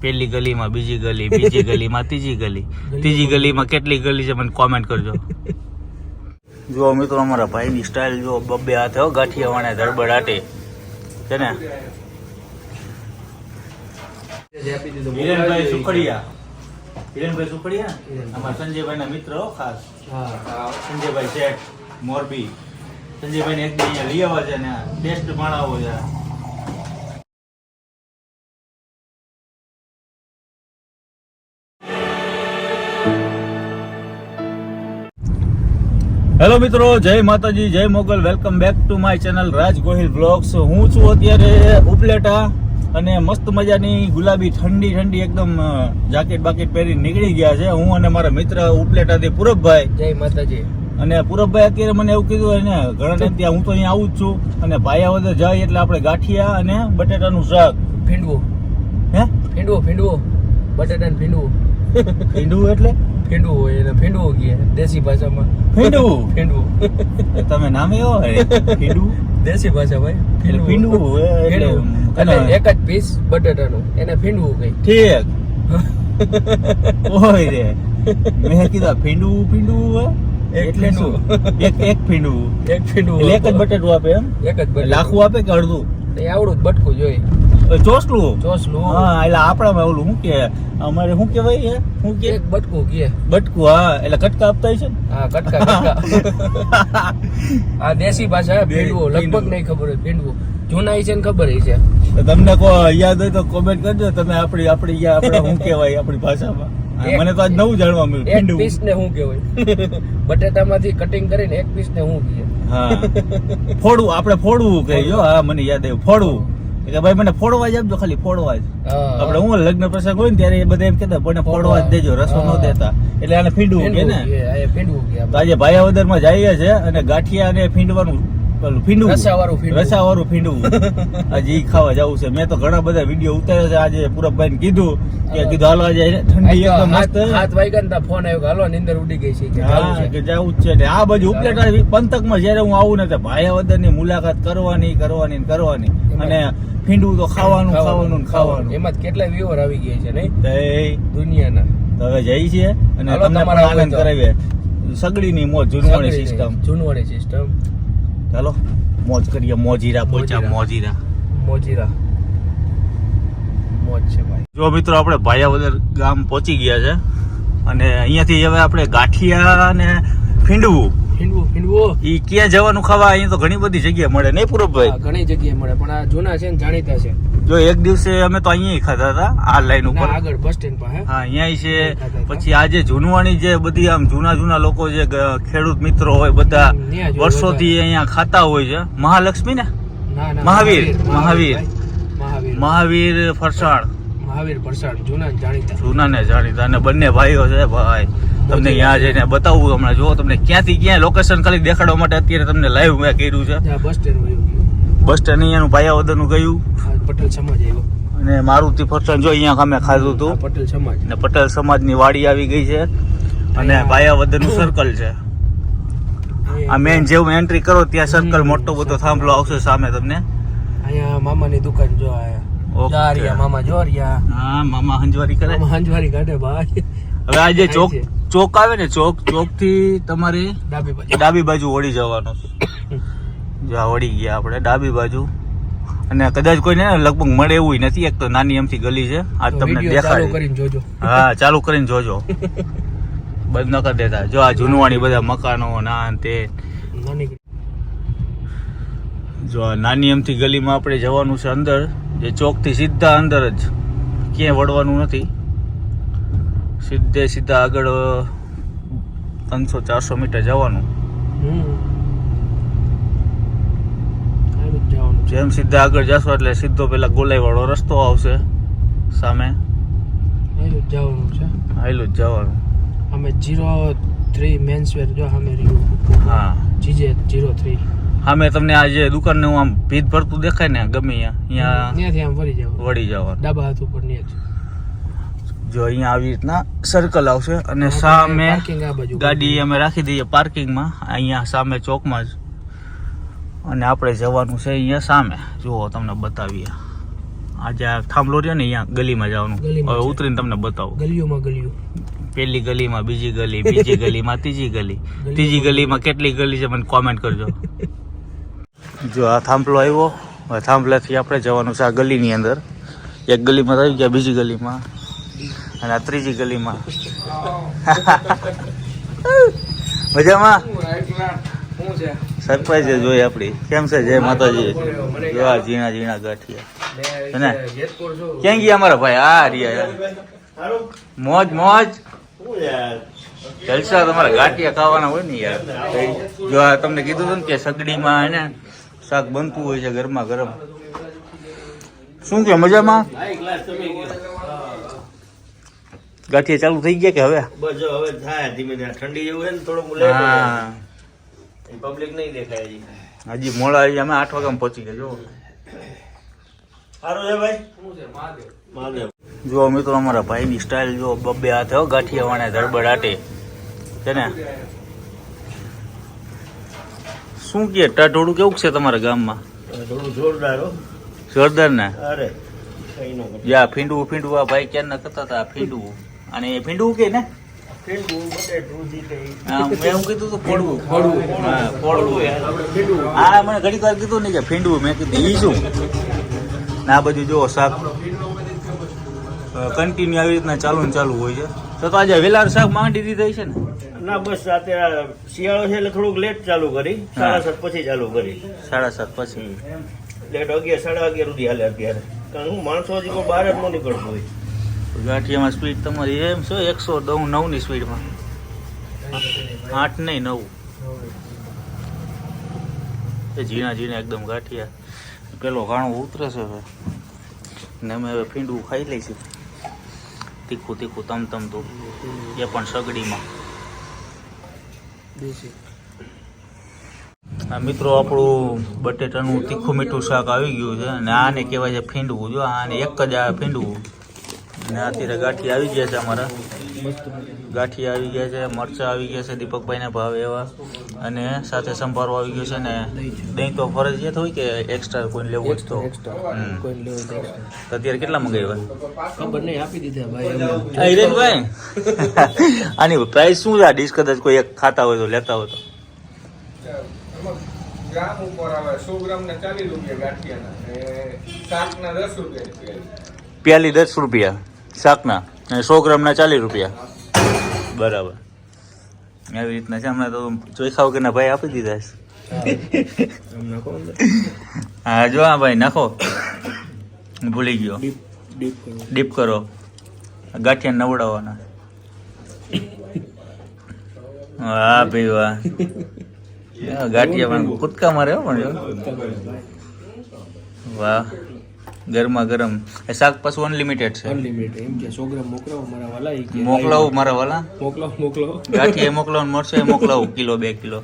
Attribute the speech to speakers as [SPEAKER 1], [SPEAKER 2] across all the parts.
[SPEAKER 1] પેલી ગલીમાં બીજી ગલી બીજી ગલીમાં ત્રીજી ગલી. ત્રીજી ગલીમાં કેટલી ગલી છે મને કોમેન્ટ કરજો. જો મિત્રો અમારા ભાઈની સ્ટાઇલ જો બબ્બે હાથે હો ગાંઠિયા વાણે ધડબડ આટે છે ને? હિરેનભાઈ સુખડિયા. હિરેનભાઈ સુખડિયા? અમારા સંજયભાઈના મિત્ર હો ખાસ. સંજયભાઈ શેઠ મોરબી. સંજયભાઈને એક દી અહીંયા લઈ આવવા છે ને ટેસ્ટ માણાવો છે. હેલો મિત્રો જય માતાજી જય Mogal. Welcome back to my channel Raj Gohil vlogs હું છું અત્યારે ઉપલેટા અને મસ્ત મજાની ગુલાબી ઠંડી ઠંડી એકદમ જાકેટ બાકેટ પહેરી નીકળી ગયા છે. હું અને મારા મિત્ર ઉપલેટાથી પૂરબભાઈ.
[SPEAKER 2] જય માતાજી.
[SPEAKER 1] અને પૂરબભાઈ અત્યારે મને એવું કીધું ને ઘણા ટાઈમથી હું તો અહીંયા આવું જ છું. અને ભાયાવદર જાય એટલે આપણે ગાંઠિયા અને બટેટાનું શાક.
[SPEAKER 2] ભીંડવું.
[SPEAKER 1] હે?
[SPEAKER 2] ભીંડવો ફીંડવું બટાટા ફીંડવું
[SPEAKER 1] એટલે?
[SPEAKER 2] ફીંડવું હોય એને ફીંડવું કહે દેશી ભાષામાં.
[SPEAKER 1] ભીંડવું
[SPEAKER 2] ફીંડવું.
[SPEAKER 1] તમે નામ એવો હોય ભીંડું
[SPEAKER 2] દેશી ભાષા ભાઈ
[SPEAKER 1] એટલે એટલે
[SPEAKER 2] ફીંડવું. એટલે એક જ પીસ બટાટાનું. એને ફીંડવું કહે
[SPEAKER 1] ઠીક. ઓય રે. મેં કીધું આ ભીંડું ભીંડું હોય
[SPEAKER 2] એક
[SPEAKER 1] એટલે શું? એક એક ભીંડું
[SPEAKER 2] એક ફીંડવું
[SPEAKER 1] એટલે એક જ બટેટું આપે એમ?
[SPEAKER 2] એક જ
[SPEAKER 1] લાખું આપે કે અડધું?
[SPEAKER 2] એ આવડું જ બટકું જોઈ
[SPEAKER 1] ચોસલું?
[SPEAKER 2] ચોસલું.
[SPEAKER 1] હા એટલે આપણામાં ઓલું શું કે અમારે શું કહેવાય એ? શું કે?
[SPEAKER 2] એક બટકું કે.
[SPEAKER 1] બટકું હા એટલે કટકા આપતા છે ને?
[SPEAKER 2] હા કટકા કટકા. આ દેશી ભાષા ફીંડવું લગભગ નહીં ખબર હોય ફીંડવું જૂના છે ને ખબર છે.
[SPEAKER 1] તમને કો યાદ હોય તો કોમેન્ટ કરજો. તમે આપણી આપણી આપણે શું કહેવાય આપણી ભાષામાં? મને તો આજ નવું જાણવા મળ્યું
[SPEAKER 2] એક પીસ ને શું કહેવાય? બટેટામાંથી કટિંગ કરીને એક પીસ ને શું કહે
[SPEAKER 1] હા. ફોડવું આપણે ફોડવું કહીએ હા મને યાદ આવ્યું ફોડવું. કે ભાઈ મને ફોડવા જ આપજો ખાલી ફોડવા જ. આપણે હું લગ્ન પ્રસંગ હોય ને ત્યારે એ બધા એમ કહેતા પણ ફોડવા. જ દેજો રસો ન દેતા. એટલે આને ફીંડવું કે ને? તો આજે ભાયાવદરમાં જઈએ છે અને ગાંઠિયા ને ફીંડવાનું પેલું ફીંડવું.
[SPEAKER 2] રસાવાળું ફીંડવું.
[SPEAKER 1] આજે ઈ ખાવા જવું છે. મેં તો ઘણા બધા વીડિયો ઉતાર્યા છે. આજે પૂરબભાઈ ને કીધું કે કીધું હાલો આજે ઠંડી એકદમ મસ્ત
[SPEAKER 2] હાથ વાગ્યા ફોન આવ્યો હાલો નીંદર ઉડી ગઈ છે કે જાવું છે.
[SPEAKER 1] જવું જ છે. ને આ બાજુ ઉપલેટા પંથકમાં જયારે હું આવું ને તો ભાયાવદરની મુલાકાત કરવાની કરવાની કરવાની. અને ફીંડવું તો ખાવાનું ખાવાનું ખાવાનું
[SPEAKER 2] એમાં જ કેટલા વ્યુઅર આવી ગયા છે નહીં દુનિયાના.
[SPEAKER 1] હવે જઈ છે અને તમને પણ આનંદ કરાવીએ. સગડીની મોજ જૂનવાણી સિસ્ટમ
[SPEAKER 2] જૂનવાણી સિસ્ટમ
[SPEAKER 1] ચાલો મોજ કરીએ. મોજીરા
[SPEAKER 2] મોજીરા.
[SPEAKER 1] મોજીરા.
[SPEAKER 2] મોજીરા. મોજ છે ભાઈ.
[SPEAKER 1] જો મિત્રો આપણે ભાયાવદર ગામ પહોંચી ગયા છે. અને અહીંયાથી હવે આપણે ગાંઠિયા અને ફીંડવું
[SPEAKER 2] ફીંડવું ફીંડવું
[SPEAKER 1] ઈ ક્યાં જવાનું ખાવા? અહીંયા તો ઘણી બધી જગ્યા મળે નહીં પૂરબભાઈ?
[SPEAKER 2] ઘણી જગ્યાએ મળે પણ આ જૂના છે ને જાણીતા છે.
[SPEAKER 1] જો એક દિવસે અમે તો અહીંયા ખાધા હતા આ લાઈન ઉપર.
[SPEAKER 2] આગળ બસ સ્ટેન્ડ પાસે
[SPEAKER 1] હા? અહીંયા છે. પછી આજે જૂનવાણી જે બધી આમ જૂના જૂના લોકો જે ખેડૂત મિત્રો હોય બધા વર્ષોથી અહીંયા ખાતા હોય છે. મહાલક્ષ્મી ને? મહાવીર. મહાવીર
[SPEAKER 2] મહાવીર
[SPEAKER 1] ફરસાણ.
[SPEAKER 2] મહાવીર ફરસાણ જૂના જાણીતા.
[SPEAKER 1] જૂના ને જાણીતા અને બંને ભાઈઓ છે ભાઈ. તમને ત્યાં જઈને બતાવવું હમણાં જો તમને ક્યાંથી ક્યાં લોકેશન ખાલી દેખાડવા માટે અત્યારે તમને લાઈવ મેં કર્યું છે.
[SPEAKER 2] બસ સ્ટેન્ડ
[SPEAKER 1] બસ સ્ટેન્ડ અહીંયાનું ભાયાવદરનું ગયું.
[SPEAKER 2] પટેલ સમાજ આવ્યો.
[SPEAKER 1] અને મારુતિ ફરસાણ જો અહીંયા અમે ખાધું હતું.
[SPEAKER 2] પટેલ સમાજ.
[SPEAKER 1] અને પટેલ સમાજની વાડી આવી ગઈ છે. અને ભાયાવદરનું સર્કલ છે. આ મેન જેવું એન્ટ્રી કરો ત્યાં સર્કલ મોટો બધો થાંભલો આવશે સામે તમને.
[SPEAKER 2] અહીંયા મામાની દુકાન જો આયા મામા જો
[SPEAKER 1] હા મામા હંજવારી કરે.
[SPEAKER 2] હંજવારી કાઢે ભાઈ.
[SPEAKER 1] હવે આજે ચોક. ચોક આવે ને ચોક ચોકથી તમારે
[SPEAKER 2] ડાબી બાજુ.
[SPEAKER 1] ડાબી બાજુ વળી જવાનું. જો આ વળી ગયા આપણે ડાબી બાજુ. અને કદાચ કોઈને લગભગ મળે એવું નથી એક તો નાની એમથી ગલી છે.
[SPEAKER 2] આ
[SPEAKER 1] તમને દેખાડો.
[SPEAKER 2] કરીને જોજો.
[SPEAKER 1] હા ચાલુ કરીને જોજો. બંધ ન કરી દેતા. જો આ જૂનવાણી બધા મકાનો ના તે. જો આ નાની એમથી ગલીમાં આપણે જવાનું છે અંદર. જે ચોકથી સીધા અંદર જ. ક્યાંય વળવાનું નથી. સીધે સીધા આગળ ત્રણસો ચારસો મીટર જવાનું. જેમ સીધા આગળ જશો એટલે સીધો પેલા ગોલાઈ વાળો રસ્તો આવશે સામે.
[SPEAKER 2] જવાનું છે
[SPEAKER 1] હાઈલું જ જવાનું.
[SPEAKER 2] અમે જીરો થ્રી મેન્સવેર જો સામે રહ્યું
[SPEAKER 1] હા
[SPEAKER 2] જીજે જીરો થ્રી
[SPEAKER 1] સામે તમને આ જે દુકાન હું આમ ભીત ભરતું દેખાય ને ગમે અહીંયા અહીંયા
[SPEAKER 2] ત્યાંથી આમ વળી જાવ
[SPEAKER 1] વળી જવાનું.
[SPEAKER 2] ડાબા હાથ ઉપર ને જ
[SPEAKER 1] અહીંયા આવી રીતના સર્કલ આવશે અને સામે ગાડી અમે રાખી દઈએ પાર્કિંગમાં અહીંયા સામે ચોકમાં જ. અને આપણે જવાનું છે અહીંયા સામે. જુઓ તમને બતાવીએ. આ જે આ થાંભલો રહ્યો ને અહીંયા ગલીમાં જવાનું. હવે ઉતરીને તમને બતાવું.
[SPEAKER 2] ગલીઓમાં ગલીઓ.
[SPEAKER 1] પેલી ગલીમાં બીજી ગલી બીજી ગલીમાં ત્રીજી ગલી. ત્રીજી ગલીમાં કેટલી ગલી છે મને કોમેન્ટ કરજો. જો આ થાંભલો આવ્યો. હવે થાંભલાથી આપણે જવાનું છે આ ગલીની અંદર. એક ગલીમાં આવી ગયા બીજી ગલીમાં. અને આ ત્રીજી ગલીમાં. મજામાં? સરપ્રાઈઝ જોઈ આપણી કેમ છે જય માતાજી? જોવા ઝીણા ઝીણા ગાંઠિયા.
[SPEAKER 2] ને?
[SPEAKER 1] ક્યાં ગયા અમારા ભાઈ? આ રહ્યા મોજ મોજ? જલસા તમારા ગાંઠિયા ખાવાના હોય ને યાર. જો તમને કીધું હતું ને કે સગડીમાં એને શાક બનતું હોય છે ગરમા ગરમ. શું કે, મજામાં? ગાંઠિયા ચાલુ થઈ ગયા કે હવે?
[SPEAKER 3] બસ જો હવે થાય ધીમે ધીમે. ઠંડી જેવું છે ને લેટ
[SPEAKER 1] હા.
[SPEAKER 3] પબ્લિક નહીં દેખાય હજી.
[SPEAKER 1] હજી મોડા અમે આઠ વાગ્યામાં પહોંચી ગયા જો
[SPEAKER 3] સારું છે ભાઈ?
[SPEAKER 2] શું છે મહાદેવ?
[SPEAKER 3] મહાદેવ.
[SPEAKER 1] જો મિત્રો અમારા ભાઈની સ્ટાઇલ જો બબ્બે હાથે હો ગાંઠિયા વાણે ધડબડ આટે છે ને? શું કે ટાઢોળું કેવું છે તમારા ગામમાં?
[SPEAKER 3] થોડું જોરદાર હો.
[SPEAKER 1] જોરદાર ને?
[SPEAKER 3] અરે
[SPEAKER 1] યા ફીંડવું ફીંડવું આ ભાઈ ક્યાં ના કરતા હતા? ફીંડવું. અને એ ફીંડવું કે ને?
[SPEAKER 3] ફીંડવું, બટેટું, જે કંઈ.
[SPEAKER 1] હા, મેં એવું કીધું તો પડવું
[SPEAKER 2] પડવું.
[SPEAKER 1] હા પડવું
[SPEAKER 3] આપણે
[SPEAKER 1] મને ઘડીક વાર કીધું ને કે ફીંડવું મેં કીધું શું? ને આ બધું જો શાક કન્ટિન્યુ આવી રીતના ચાલુ ને ચાલુ હોય છે. તો તો આજે વેલાર શાક માંડી દીધી છે ને?
[SPEAKER 3] ના બસ અત્યારે શિયાળો છે એટલે થોડુંક લેટ ચાલુ કરી. સાડા સાત પછી ચાલુ કરી.
[SPEAKER 1] સાડા સાત પછી.
[SPEAKER 3] લેટ અગિયાર સાડા અગિયાર સુધી હાલે અત્યારે. કારણ હું માણસો હજી કોઈ બહાર જ ન નીકળતો હોય.
[SPEAKER 1] ગાંઠિયામાં સ્પીડ તમારી એમ છે એકસો નવ નવની સ્પીડમાં આઠ નહીં નવ. એ ઝીણા ઝીણા એકદમ ગાંઠિયા. પેલો ઘાણો ઉતરે છે હવે. ને અમે હવે ફીંડવું ખાઈ લઈશું. તીખું તીખું તમ તમ તો. એ પણ સગડીમાં. આ મિત્રો આપણું બટેટાનું તીખું મીઠું શાક આવી ગયું છે અને આને કહેવાય છે ફીંડવું. જો આને એક જ આ ફીંડવું. અને અત્યારે ગાંઠી આવી ગયા છે અમારા. ગાંઠી આવી ગયા છે મરચાં આવી ગયા છે દીપકભાઈના ભાવ એવા. અને સાથે સંભારો આવી ગયો છે ને દહીં તો ફરજિયાત હોય કે એક્સ્ટ્રા કોઈ લેવું હોય તો? અત્યારે કેટલા મંગાવ્યા?
[SPEAKER 2] ખબર નહીં આપી દીધા ભાઈ
[SPEAKER 1] હિરેનભાઈ? આની પ્રાઇસ શું છે? આ ડીશ કદાચ કોઈ એક ખાતા હોય તો લેતા હોય તો.
[SPEAKER 4] ગ્રામ ઉપર આવે સો ગ્રામ ના ચાલીસ રૂપિયા ગાંઠિયાના. શાક ના દસ રૂપિયા
[SPEAKER 1] પ્યાલી દસ રૂપિયા. શાકના. અને સો ગ્રામના ચાલીસ રૂપિયા. બરાબર. એવી રીતના છે. હમણાં તો ચોખા વગરના ભાઈ આપી દીધા છે. હા જો હા ભાઈ નાખો. ભૂલી ગયો.
[SPEAKER 2] ડીપ ડીપ કરો.
[SPEAKER 1] ગાંઠિયા નવડાવવાના. વાહ ભાઈ વાહ. ગાંઠિયા પણ કૂદકા મારે પણ વાહ. ગરમા ગરમ. એ શાક પાછું અનલિમિટેડ છે.
[SPEAKER 2] અનલિમિટેડ એમ કે 100 ગ્રામ મોકલાવો મારા વાલા એ કે
[SPEAKER 1] મોકલાવું મારા વાલા.
[SPEAKER 2] મોકલાવો મોકલાવો.
[SPEAKER 1] ગાંઠિયા ને મળશે એ મોકલાવું કિલો બે કિલો.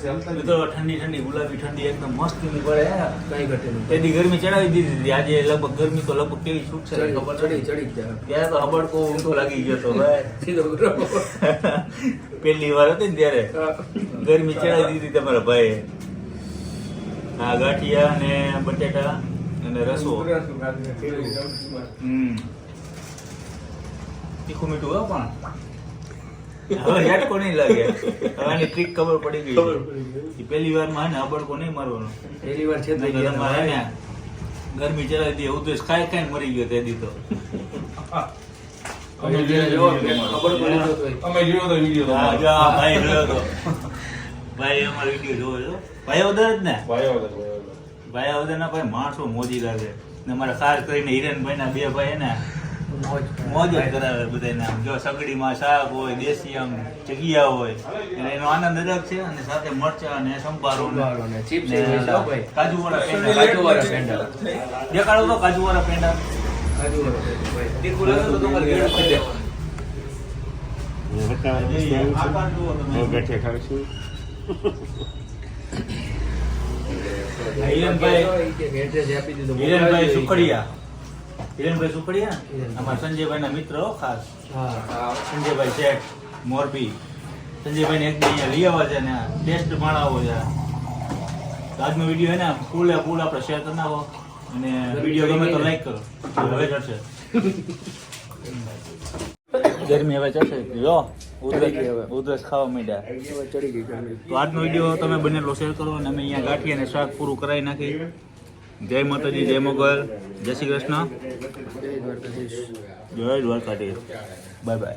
[SPEAKER 1] ઠંડી ઠંડી ગુલાબી ઠંડી એકદમ મસ્ત પડે.
[SPEAKER 2] કઈ
[SPEAKER 1] ગરમી ચડાવી દીધી હતી. આજે લગભગ ગરમી તો લગભગ કેવી છૂટશે
[SPEAKER 2] ચડી
[SPEAKER 1] ખબર
[SPEAKER 2] ચડી
[SPEAKER 1] ત્યારે તો હબડકો ઊંધો લાગી ગયો તો ભાઈ. પહેલી વાર હતી ને ત્યારે. ગરમી ચડાવી દીધી તમારા ભાઈ હા ગાંઠિયા અને બટેટા અને રસો. હમ. તીખું મીઠું હો પણ. હવે ઝાટકો નહીં લાગે. હવે આની ટ્રીક ખબર પડી ગઈ છે. પહેલી વારમાં હબડકો નહીં મારવાનો.
[SPEAKER 2] પહેલી વાર છે
[SPEAKER 1] નહીં તો તમારે હે ને ગરમી ચલાવી દે ઉદ્દેશ ખાઈ ખાઈને મરી ગયો તે દી
[SPEAKER 2] અમે જે જોવો કે ખબર પડી તો તોય.
[SPEAKER 4] અમે જોયો તો વીડિયો
[SPEAKER 1] જો ભાઈ જોયો તો. ભાઈ અમારો વીડિયો જોવો છો ભાઈ જ ને ભાઈ અવદર ના ભાઈ માણસો મોજી લાગે ને મારા ખાસ કરીને હિરેનભાઈ ના બે ભાઈ હે ને
[SPEAKER 2] મોજ
[SPEAKER 1] મોજ કરાવે બધાને આમ. જો સગડીમાં શાક હોય દેશી આમ જગ્યા હોય એટલે એનો આનંદ અલગ છે અને સાથે મરચા અને સંભારો ને-. કાજુ વાળા પેંડા.
[SPEAKER 2] કાજુ વાળા પેંડા.
[SPEAKER 1] દેખાડો તો કાજુ વાળા પેંડા
[SPEAKER 2] કાજુ વાળો પેંડો
[SPEAKER 3] મસ્ત આવ્યું છે.
[SPEAKER 1] આકાર જુઓ તમે.
[SPEAKER 3] હવે ગાંઠિયા ખાવીશું.
[SPEAKER 1] હિરેનભાઈ
[SPEAKER 2] ઈ કે address આપી દીધું.
[SPEAKER 1] હિરેનભાઈ
[SPEAKER 2] મોકલાવી દો ઈ કે.
[SPEAKER 1] સુખડિયા. હિરેનભાઈ સુખડિયા? અમારા સંજયભાઈ ના મિત્ર ખાસ. સંજયભાઈ શેઠ મોરબી. સંજયભાઈ ને એક અહીંયા લઈ આવવા છે ને ટેસ્ટ માણાવો છે. આજનો વીડિયો હે ને ફૂલ ફૂલ આપણે શેર કરી નાખો. અને વીડિયો ગમે તો લાઈક કરો. હવે ચડશે ગરમી હવે ચડશે જો ઉધરસ ખાવા માંડ્યા.
[SPEAKER 2] ચડી ગઈ
[SPEAKER 1] તો આજનો વીડિયો તમે બનેલો શેર કરો અને અમે અહીંયા ગાંઠી અને શાક પૂરું કરાવી નાખી. જય માતાજી જય મોગલ. જય શ્રી કૃષ્ણ. જય દ્વારકાધીશ. Bye bye.